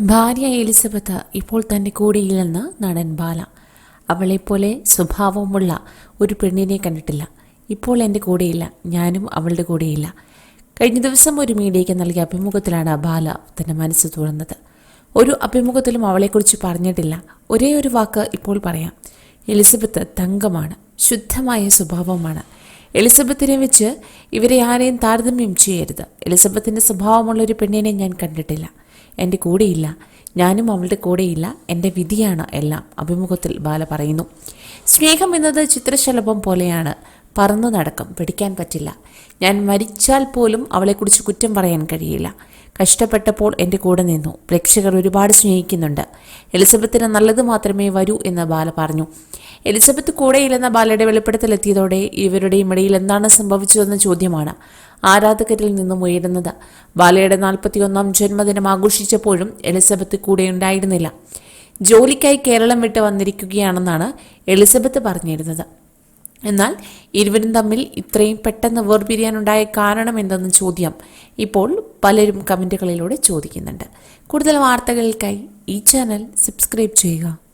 ഭാര്യ എലിസബത്ത് ഇപ്പോൾ തന്റെ കൂടെയില്ലെന്ന് നടൻ ബാല. അവളെപ്പോലെ സ്വഭാവമുള്ള ഒരു പെണ്ണിനെ കണ്ടിട്ടില്ല. ഇപ്പോൾ എന്റെ കൂടെയില്ല. ഞാനും അവളുടെ കൂടെയില്ല. കഴിഞ്ഞ ദിവസം ഒരു മീഡിയയ്ക്ക് നൽകിയ അഭിമുഖത്തിലാണ് ബാല തന്റെ മനസ്സ് തുറന്നത്. ഒരു അഭിമുഖത്തിലും അവളെക്കുറിച്ച് പറഞ്ഞിട്ടില്ല. ഒരേ ഒരു വാക്ക് ഇപ്പോൾ പറയാം. എലിസബത്ത് തങ്കമാണ്. ശുദ്ധമായ സ്വഭാവമാണ് എലിസബത്തിനെ വെച്ച് ഇവരെ ആരെയും താരതമ്യം ചെയ്യരുത്. എലിസബത്തിന്റെ സ്വഭാവമുള്ള ഒരു പെണ്ണിനെ ഞാൻ കണ്ടിട്ടില്ല. എന്റെ കൂടെയില്ല. ഞാനും അവളുടെ കൂടെയില്ല. എന്റെ വിധിയാണ് എല്ലാം. അഭിമുഖത്തിൽ ബാല പറയുന്നു. സ്നേഹം എന്നത് ചിത്രശലഭം പോലെയാണ്. പറന്നു നടക്കും. പിടിക്കാൻ പറ്റില്ല. ഞാൻ മരിച്ചാൽ പോലും അവളെക്കുറിച്ച് കുറ്റം പറയാൻ കഴിയില്ല. കഷ്ടപ്പെട്ടപ്പോൾ എന്റെ കൂടെ നിന്നു. പ്രേക്ഷകർ ഒരുപാട് സ്നേഹിക്കുന്നുണ്ട്. എലിസബത്തിന് നല്ലത് മാത്രമേ വരൂ എന്ന് ബാല പറഞ്ഞു. എലിസബത്ത് കൂടെയില്ലെന്ന ബാലയുടെ വെളിപ്പെടുത്തലെത്തിയതോടെ ഇവരുടെയും ഇടയിൽ എന്താണ് സംഭവിച്ചതെന്ന ചോദ്യമാണ് ആരാധകരിൽ നിന്നും ഉയരുന്നത്. ബാലയുടെ നാൽപ്പത്തിയൊന്നാം ജന്മദിനം ആഘോഷിച്ചപ്പോഴും എലിസബത്ത് കൂടെയുണ്ടായിരുന്നില്ല. ജോലിക്കായി കേരളം വിട്ട് വന്നിരിക്കുകയാണെന്നാണ് എലിസബത്ത് പറഞ്ഞിരുന്നത്. എന്നാൽ ഇരുവരും തമ്മിൽ ഇത്രയും പെട്ടെന്ന് വേർപിരിയാനുണ്ടായ കാരണം എന്തെന്ന ചോദ്യം ഇപ്പോൾ പലരും കമന്റുകളിലൂടെ ചോദിക്കുന്നുണ്ട്. കൂടുതൽ വാർത്തകൾക്കായി ഈ ചാനൽ സബ്സ്ക്രൈബ് ചെയ്യുക.